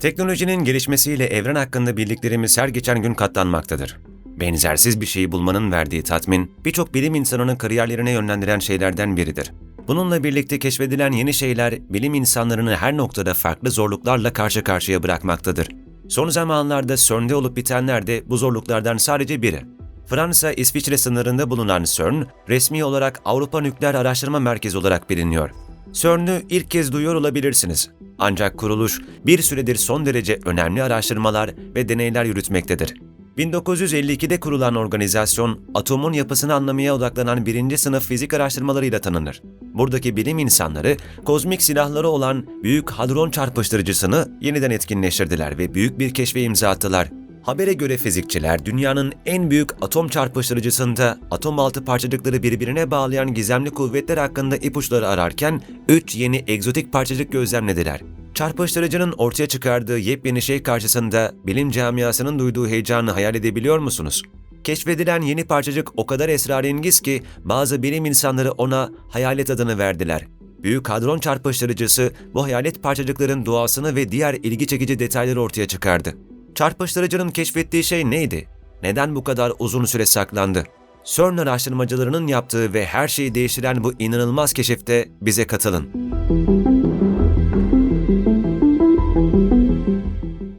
Teknolojinin gelişmesiyle evren hakkında bildiklerimiz her geçen gün katlanmaktadır. Benzersiz bir şeyi bulmanın verdiği tatmin, birçok bilim insanının kariyerlerine yönlendiren şeylerden biridir. Bununla birlikte keşfedilen yeni şeyler, bilim insanlarını her noktada farklı zorluklarla karşı karşıya bırakmaktadır. Son zamanlarda CERN'de olup bitenler de bu zorluklardan sadece biri. Fransa-İsviçre sınırında bulunan CERN, resmi olarak Avrupa Nükleer Araştırma Merkezi olarak biliniyor. CERN'ü ilk kez duyuyor olabilirsiniz. Ancak kuruluş bir süredir son derece önemli araştırmalar ve deneyler yürütmektedir. 1952'de kurulan organizasyon, atomun yapısını anlamaya odaklanan birinci sınıf fizik araştırmalarıyla tanınır. Buradaki bilim insanları, kozmik silahları olan Büyük Hadron Çarpıştırıcısını yeniden etkinleştirdiler ve büyük bir keşfe imza attılar. Habere göre fizikçiler dünyanın en büyük atom çarpıştırıcısında atom altı parçacıkları birbirine bağlayan gizemli kuvvetler hakkında ipuçları ararken 3 yeni egzotik parçacık gözlemlediler. Çarpıştırıcının ortaya çıkardığı yepyeni şey karşısında bilim camiasının duyduğu heyecanı hayal edebiliyor musunuz? Keşfedilen yeni parçacık o kadar esrarengiz ki bazı bilim insanları ona hayalet adını verdiler. Büyük hadron çarpıştırıcısı bu hayalet parçacıkların doğasını ve diğer ilgi çekici detayları ortaya çıkardı. Çarpıştırıcının keşfettiği şey neydi? Neden bu kadar uzun süre saklandı? CERN araştırmacılarının yaptığı ve her şeyi değiştiren bu inanılmaz keşifte bize katılın.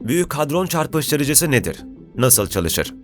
Büyük hadron çarpıştırıcısı nedir? Nasıl çalışır?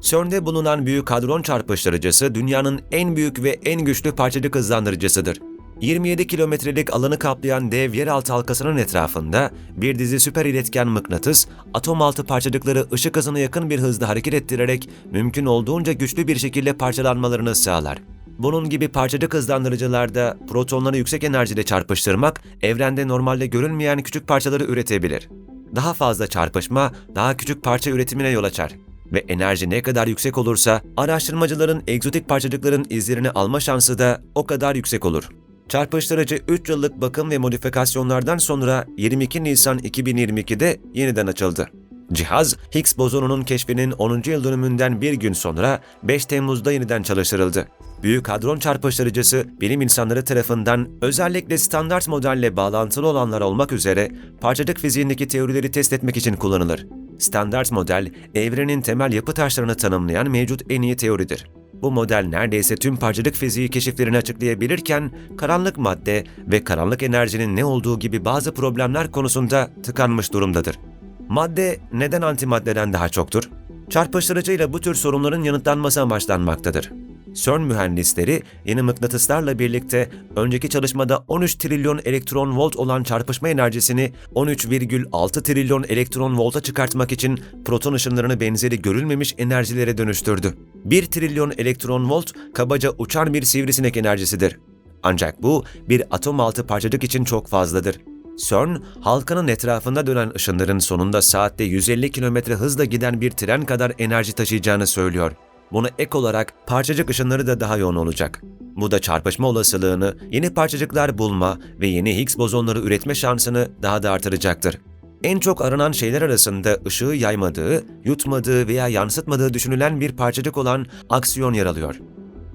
CERN'de bulunan Büyük Hadron Çarpıştırıcısı dünyanın en büyük ve en güçlü parçacık hızlandırıcısıdır. 27 kilometrelik alanı kaplayan dev yeraltı halkasının etrafında bir dizi süper iletken mıknatıs, atom altı parçacıkları ışık hızına yakın bir hızda hareket ettirerek mümkün olduğunca güçlü bir şekilde parçalanmalarını sağlar. Bunun gibi parçacık hızlandırıcılarda protonları yüksek enerjide çarpıştırmak, evrende normalde görülmeyen küçük parçaları üretebilir. Daha fazla çarpışma, daha küçük parça üretimine yol açar ve enerji ne kadar yüksek olursa araştırmacıların egzotik parçacıkların izlerini alma şansı da o kadar yüksek olur. Çarpıştırıcı 3 yıllık bakım ve modifikasyonlardan sonra 22 Nisan 2022'de yeniden açıldı. Cihaz, Higgs bozonunun keşfinin 10. yıl dönümünden bir gün sonra 5 Temmuz'da yeniden çalıştırıldı. Büyük hadron çarpıştırıcısı bilim insanları tarafından özellikle standart modelle bağlantılı olanlar olmak üzere parçacık fiziğindeki teorileri test etmek için kullanılır. Standart model, evrenin temel yapı taşlarını tanımlayan mevcut en iyi teoridir. Bu model neredeyse tüm parçacık fiziği keşiflerini açıklayabilirken karanlık madde ve karanlık enerjinin ne olduğu gibi bazı problemler konusunda tıkanmış durumdadır. Madde neden antimaddeden daha çoktur? Çarpıştırıcıyla bu tür sorunların yanıtlanması amaçlanmaktadır. CERN mühendisleri yeni mıknatıslarla birlikte önceki çalışmada 13 trilyon elektron volt olan çarpışma enerjisini 13,6 trilyon elektron volta çıkartmak için proton ışınlarını benzeri görülmemiş enerjilere dönüştürdü. 1 trilyon elektron volt kabaca uçan bir sivrisinek enerjisidir. Ancak bu bir atom altı parçacık için çok fazladır. CERN, halkanın etrafında dönen ışınların sonunda saatte 150 km hızla giden bir tren kadar enerji taşıyacağını söylüyor. Buna ek olarak parçacık ışınları da daha yoğun olacak. Bu da çarpışma olasılığını, yeni parçacıklar bulma ve yeni Higgs bozonları üretme şansını daha da artıracaktır. En çok aranan şeyler arasında ışığı yaymadığı, yutmadığı veya yansıtmadığı düşünülen bir parçacık olan aksiyon yer alıyor.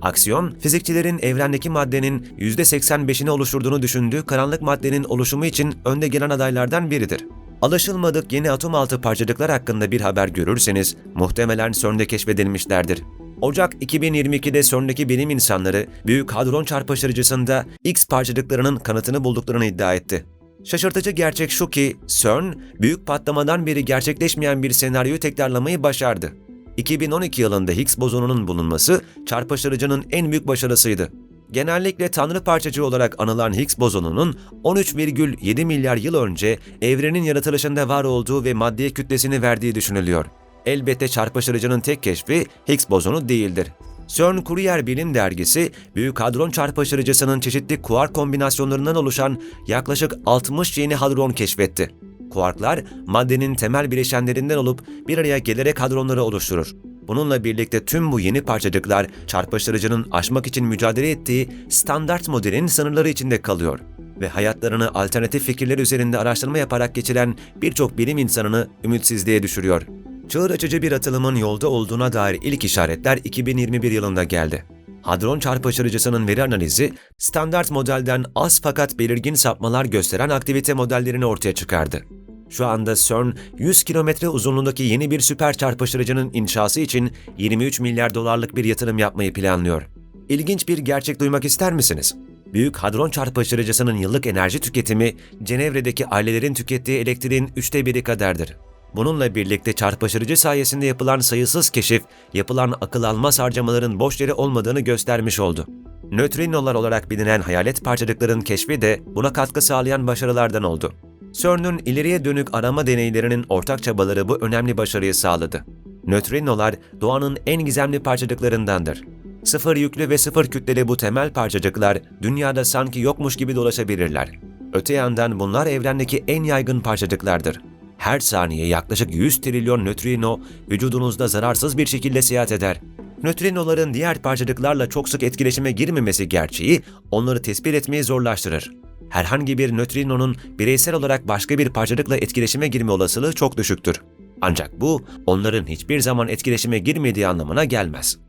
Aksiyon, fizikçilerin evrendeki maddenin %85'ini oluşturduğunu düşündüğü karanlık maddenin oluşumu için önde gelen adaylardan biridir. Alışılmadık yeni atom altı parçacıklar hakkında bir haber görürseniz muhtemelen CERN'de keşfedilmişlerdir. Ocak 2022'de CERN'deki bilim insanları Büyük Hadron Çarpıştırıcısında X parçacıklarının kanıtını bulduklarını iddia etti. Şaşırtıcı gerçek şu ki CERN, büyük patlamadan beri gerçekleşmeyen bir senaryoyu tekrarlamayı başardı. 2012 yılında Higgs bozonunun bulunması çarpıştırıcının en büyük başarısıydı. Genellikle tanrı parçacığı olarak anılan Higgs bozonunun 13,7 milyar yıl önce evrenin yaratılışında var olduğu ve maddeye kütlesini verdiği düşünülüyor. Elbette çarpıştırıcının tek keşfi Higgs bozonu değildir. CERN Courier Bilim Dergisi, Büyük Hadron Çarpıştırıcısının çeşitli kuark kombinasyonlarından oluşan yaklaşık 60 yeni hadron keşfetti. Kuarklar, maddenin temel bileşenlerinden olup bir araya gelerek hadronları oluşturur. Bununla birlikte tüm bu yeni parçacıklar çarpıştırıcının aşmak için mücadele ettiği standart modelin sınırları içinde kalıyor ve hayatlarını alternatif fikirler üzerinde araştırma yaparak geçiren birçok bilim insanını ümitsizliğe düşürüyor. Çığır açıcı bir atılımın yolda olduğuna dair ilk işaretler 2021 yılında geldi. Hadron çarpıştırıcısının veri analizi, standart modelden az fakat belirgin sapmalar gösteren aktivite modellerini ortaya çıkardı. Şu anda CERN, 100 kilometre uzunluğundaki yeni bir süper çarpıştırıcının inşası için 23 milyar dolarlık bir yatırım yapmayı planlıyor. İlginç bir gerçek duymak ister misiniz? Büyük Hadron Çarpıştırıcısının yıllık enerji tüketimi, Cenevre'deki ailelerin tükettiği elektriğin üçte biri kadardır. Bununla birlikte çarpıştırıcı sayesinde yapılan sayısız keşif, yapılan akıl almaz harcamaların boş yere olmadığını göstermiş oldu. Nötrinolar olarak bilinen hayalet parçacıkların keşfi de buna katkı sağlayan başarılardan oldu. CERN'ün ileriye dönük arama deneylerinin ortak çabaları bu önemli başarıyı sağladı. Nötrinolar doğanın en gizemli parçacıklarındandır. Sıfır yüklü ve sıfır kütleli bu temel parçacıklar dünyada sanki yokmuş gibi dolaşabilirler. Öte yandan bunlar evrendeki en yaygın parçacıklardır. Her saniye yaklaşık 100 trilyon nötrino vücudunuzda zararsız bir şekilde seyahat eder. Nötrinoların diğer parçacıklarla çok sık etkileşime girmemesi gerçeği onları tespit etmeyi zorlaştırır. Herhangi bir nötrinonun bireysel olarak başka bir parçacıkla etkileşime girme olasılığı çok düşüktür. Ancak bu onların hiçbir zaman etkileşime girmediği anlamına gelmez.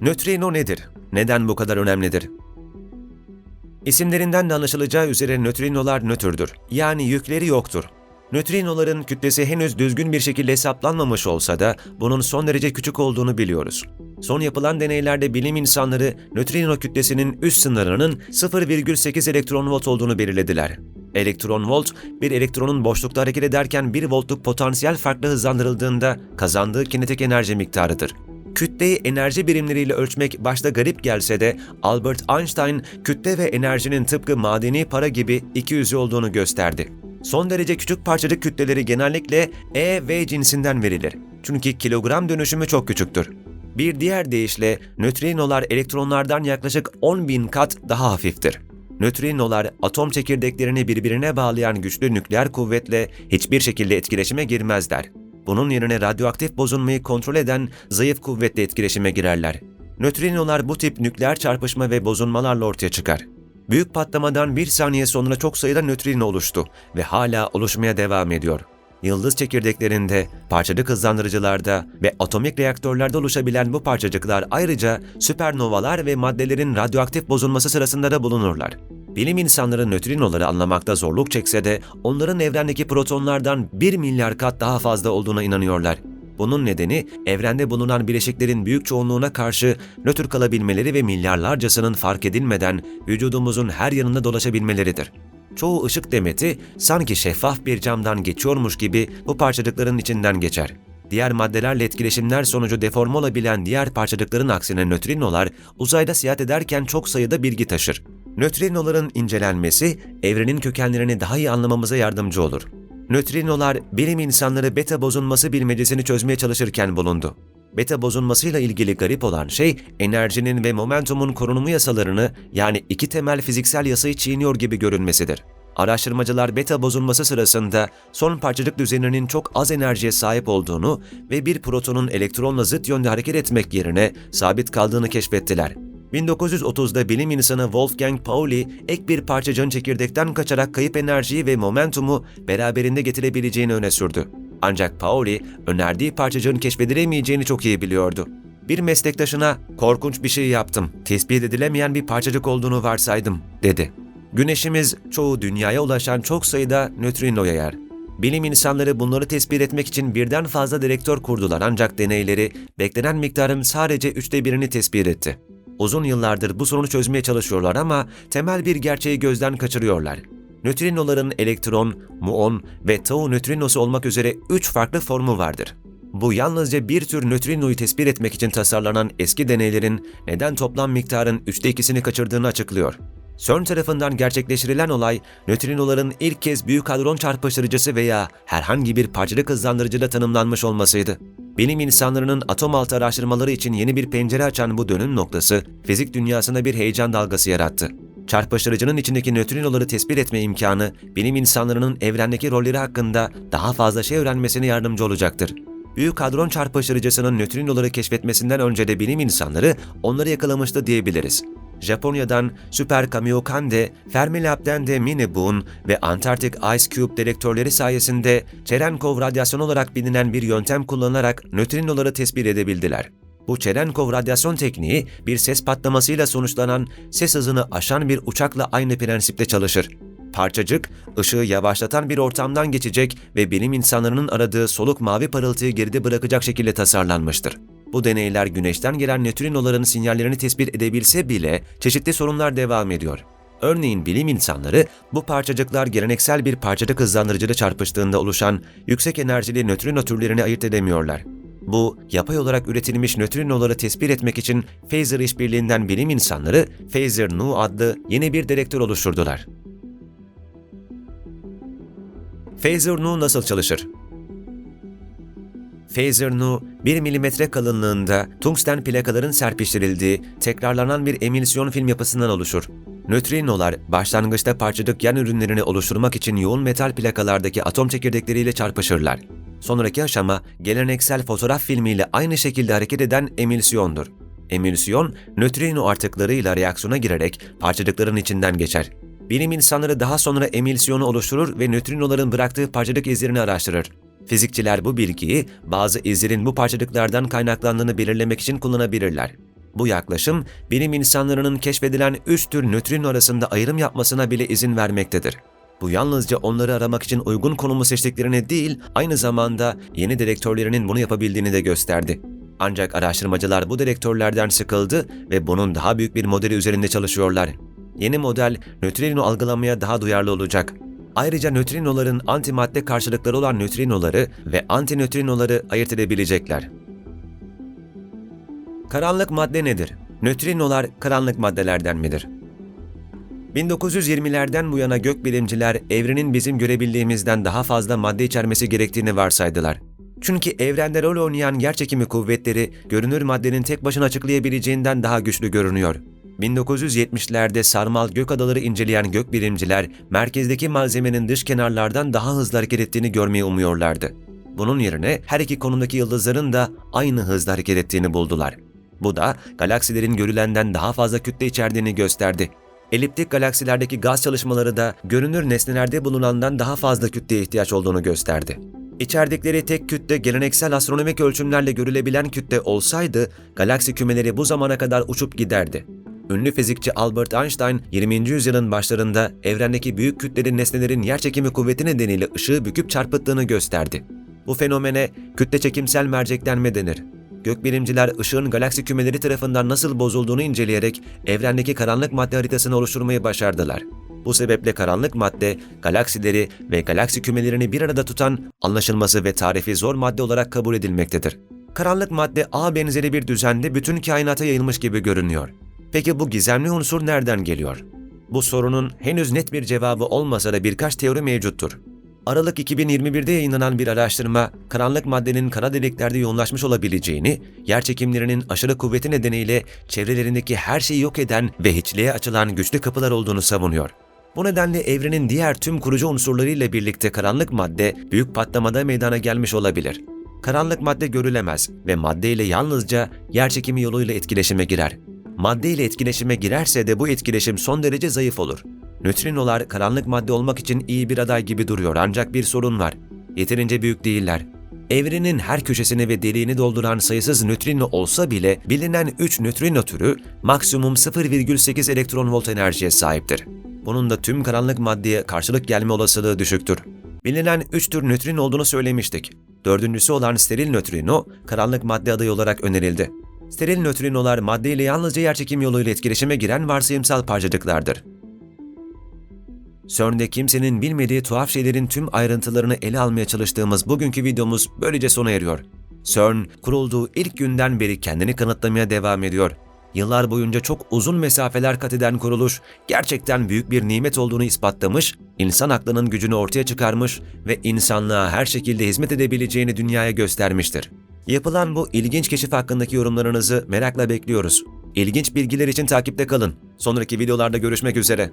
Nötrino nedir? Neden bu kadar önemlidir? İsimlerinden de anlaşılacağı üzere nötrinolar nötrdür. Yani yükleri yoktur. Nötrinoların kütlesi henüz düzgün bir şekilde hesaplanmamış olsa da bunun son derece küçük olduğunu biliyoruz. Son yapılan deneylerde bilim insanları nötrino kütlesinin üst sınırının 0,8 elektron volt olduğunu belirlediler. Elektron volt, bir elektronun boşlukta hareket ederken 1 voltluk potansiyel farklı hızlandırıldığında kazandığı kinetik enerji miktarıdır. Kütleyi enerji birimleriyle ölçmek başta garip gelse de Albert Einstein kütle ve enerjinin tıpkı madeni para gibi iki yüzü olduğunu gösterdi. Son derece küçük parçacık kütleleri genellikle E V cinsinden verilir. Çünkü kilogram dönüşümü çok küçüktür. Bir diğer deyişle nötrinolar elektronlardan yaklaşık 10 bin kat daha hafiftir. Nötrinolar atom çekirdeklerini birbirine bağlayan güçlü nükleer kuvvetle hiçbir şekilde etkileşime girmezler. Bunun yerine radyoaktif bozulmayı kontrol eden zayıf kuvvetle etkileşime girerler. Nötrinolar bu tip nükleer çarpışma ve bozulmalarla ortaya çıkar. Büyük patlamadan bir saniye sonra çok sayıda nötrino oluştu ve hala oluşmaya devam ediyor. Yıldız çekirdeklerinde, parçacık hızlandırıcılarda ve atomik reaktörlerde oluşabilen bu parçacıklar ayrıca süpernovalar ve maddelerin radyoaktif bozulması sırasında da bulunurlar. Bilim insanları nötrinoları anlamakta zorluk çekse de onların evrendeki protonlardan 1 milyar kat daha fazla olduğuna inanıyorlar. Bunun nedeni evrende bulunan bileşiklerin büyük çoğunluğuna karşı nötr kalabilmeleri ve milyarlarcasının fark edilmeden vücudumuzun her yanında dolaşabilmeleridir. Çoğu ışık demeti sanki şeffaf bir camdan geçiyormuş gibi bu parçacıkların içinden geçer. Diğer maddelerle etkileşimler sonucu deforme olabilen diğer parçacıkların aksine nötrinolar uzayda seyahat ederken çok sayıda bilgi taşır. Nötrinoların incelenmesi evrenin kökenlerini daha iyi anlamamıza yardımcı olur. Nötrinolar bilim insanları beta bozulması bilmecesini çözmeye çalışırken bulundu. Beta bozulmasıyla ilgili garip olan şey enerjinin ve momentumun korunumu yasalarını yani iki temel fiziksel yasayı çiğniyor gibi görünmesidir. Araştırmacılar beta bozulması sırasında son parçacık düzeninin çok az enerjiye sahip olduğunu ve bir protonun elektronla zıt yönde hareket etmek yerine sabit kaldığını keşfettiler. 1930'da bilim insanı Wolfgang Pauli ek bir parçacığın çekirdekten kaçarak kayıp enerjiyi ve momentumu beraberinde getirebileceğini öne sürdü. Ancak Pauli önerdiği parçacığın keşfedilemeyeceğini çok iyi biliyordu. Bir meslektaşına korkunç bir şey yaptım, tespit edilemeyen bir parçacık olduğunu varsaydım, dedi. Güneşimiz çoğu dünyaya ulaşan çok sayıda nötrino yayar. Bilim insanları bunları tespit etmek için birden fazla dedektör kurdular ancak deneyleri beklenen miktarın sadece üçte birini tespit etti. Uzun yıllardır bu sorunu çözmeye çalışıyorlar ama temel bir gerçeği gözden kaçırıyorlar. Nötrinoların elektron, muon ve tau nötrinosu olmak üzere üç farklı formu vardır. Bu yalnızca bir tür nötrinoyu tespit etmek için tasarlanan eski deneylerin neden toplam miktarın üçte ikisini kaçırdığını açıklıyor. CERN tarafından gerçekleştirilen olay, nötrinoların ilk kez büyük hadron çarpıştırıcısı veya herhangi bir parçacık hızlandırıcıyla tanımlanmış olmasıydı. Bilim insanlarının atom altı araştırmaları için yeni bir pencere açan bu dönüm noktası, fizik dünyasında bir heyecan dalgası yarattı. Çarpıştırıcının içindeki nötrinoları tespit etme imkanı, bilim insanlarının evrendeki rolleri hakkında daha fazla şey öğrenmesine yardımcı olacaktır. Büyük hadron çarpıştırıcısının nötrinoları keşfetmesinden önce de bilim insanları onları yakalamıştı diyebiliriz. Japonya'dan Super Kamiokande, Fermilab'den de Mini Boon ve Antarctic Ice Cube dedektörleri sayesinde Cherenkov radyasyonu olarak bilinen bir yöntem kullanarak nötrinoları tespit edebildiler. Bu Cherenkov radyasyon tekniği bir ses patlamasıyla sonuçlanan ses hızını aşan bir uçakla aynı prensiple çalışır. Parçacık, ışığı yavaşlatan bir ortamdan geçecek ve bilim insanlarının aradığı soluk mavi parıltıyı geride bırakacak şekilde tasarlanmıştır. Bu deneyler güneşten gelen nötrinoların sinyallerini tespit edebilse bile çeşitli sorunlar devam ediyor. Örneğin bilim insanları bu parçacıklar geleneksel bir parçacık hızlandırıcıyla çarpıştığında oluşan yüksek enerjili nötrino türlerini ayırt edemiyorlar. Bu, yapay olarak üretilmiş nötrinoları tespit etmek için Phaser işbirliğinden bilim insanları Phaser-Nu adlı yeni bir dedektör oluşturdular. Phaser-Nu nasıl çalışır? Phaser-Nu, 1 mm kalınlığında tungsten plakaların serpiştirildiği, tekrarlanan bir emilsiyon film yapısından oluşur. Nötrinolar, başlangıçta parçacık yan ürünlerini oluşturmak için yoğun metal plakalardaki atom çekirdekleriyle çarpışırlar. Sonraki aşama, geleneksel fotoğraf filmiyle aynı şekilde hareket eden emilsiyondur. Emilsiyon, nötrino artıklarıyla reaksiyona girerek parçacıkların içinden geçer. Bilim insanları daha sonra emilsiyonu oluşturur ve nötrinoların bıraktığı parçacık izlerini araştırır. Fizikçiler bu bilgiyi bazı izlerin bu parçacıklardan kaynaklandığını belirlemek için kullanabilirler. Bu yaklaşım, bilim insanlarının keşfedilen üç tür nötrino arasında ayrım yapmasına bile izin vermektedir. Bu yalnızca onları aramak için uygun konumu seçtiklerini değil, aynı zamanda yeni dedektörlerinin bunu yapabildiğini de gösterdi. Ancak araştırmacılar bu dedektörlerden sıkıldı ve bunun daha büyük bir modeli üzerinde çalışıyorlar. Yeni model, nötrino algılamaya daha duyarlı olacak. Ayrıca nötrinoların antimadde karşılıkları olan nötrinoları ve antinötrinoları ayırt edebilecekler. Karanlık madde nedir? Nötrinolar karanlık maddelerden midir? 1920'lerden bu yana gökbilimciler evrenin bizim görebildiğimizden daha fazla madde içermesi gerektiğini varsaydılar. Çünkü evrende rol oynayan yerçekimi kuvvetleri görünür maddenin tek başına açıklayabileceğinden daha güçlü görünüyor. 1970'lerde sarmal gök adaları inceleyen gökbilimciler merkezdeki malzemenin dış kenarlardan daha hızlı hareket ettiğini görmeyi umuyorlardı. Bunun yerine her iki konumdaki yıldızların da aynı hızla hareket ettiğini buldular. Bu da galaksilerin görülenden daha fazla kütle içerdiğini gösterdi. Eliptik galaksilerdeki gaz çalışmaları da görünür nesnelerde bulunandan daha fazla kütleye ihtiyaç olduğunu gösterdi. İçerdikleri tek kütle geleneksel astronomik ölçümlerle görülebilen kütle olsaydı, galaksi kümeleri bu zamana kadar uçup giderdi. Ünlü fizikçi Albert Einstein, 20. yüzyılın başlarında evrendeki büyük kütleli nesnelerin yerçekimi kuvveti nedeniyle ışığı büküp çarpıttığını gösterdi. Bu fenomene kütle çekimsel merceklenme denir. Gökbilimciler ışığın galaksi kümeleri tarafından nasıl bozulduğunu inceleyerek evrendeki karanlık madde haritasını oluşturmayı başardılar. Bu sebeple karanlık madde, galaksileri ve galaksi kümelerini bir arada tutan anlaşılması ve tarifi zor madde olarak kabul edilmektedir. Karanlık madde A benzeri bir düzende bütün kainata yayılmış gibi görünüyor. Peki bu gizemli unsur nereden geliyor? Bu sorunun henüz net bir cevabı olmasa da birkaç teori mevcuttur. Aralık 2021'de yayınlanan bir araştırma, karanlık maddenin kara deliklerde yoğunlaşmış olabileceğini, yer çekimlerinin aşırı kuvveti nedeniyle çevrelerindeki her şeyi yok eden ve hiçliğe açılan güçlü kapılar olduğunu savunuyor. Bu nedenle evrenin diğer tüm kurucu unsurlarıyla birlikte karanlık madde büyük patlamada meydana gelmiş olabilir. Karanlık madde görülemez ve madde ile yalnızca yer çekimi yoluyla etkileşime girer. Madde ile etkileşime girerse de bu etkileşim son derece zayıf olur. Nötrinolar karanlık madde olmak için iyi bir aday gibi duruyor ancak bir sorun var. Yeterince büyük değiller. Evrenin her köşesini ve deliğini dolduran sayısız nötrino olsa bile bilinen 3 nötrino türü maksimum 0,8 elektron volt enerjiye sahiptir. Bunun da tüm karanlık maddeye karşılık gelme olasılığı düşüktür. Bilinen 3 tür nötrin olduğunu söylemiştik. Dördüncüsü olan steril nötrino, karanlık madde adayı olarak önerildi. Steril nötrinolar madde ile yalnızca yerçekim yoluyla etkileşime giren varsayımsal parçacıklardır. CERN'de kimsenin bilmediği tuhaf şeylerin tüm ayrıntılarını ele almaya çalıştığımız bugünkü videomuz böylece sona eriyor. CERN, kurulduğu ilk günden beri kendini kanıtlamaya devam ediyor. Yıllar boyunca çok uzun mesafeler kat eden kuruluş, gerçekten büyük bir nimet olduğunu ispatlamış, insan aklının gücünü ortaya çıkarmış ve insanlığa her şekilde hizmet edebileceğini dünyaya göstermiştir. Yapılan bu ilginç keşif hakkındaki yorumlarınızı merakla bekliyoruz. İlginç bilgiler için takipte kalın. Sonraki videolarda görüşmek üzere.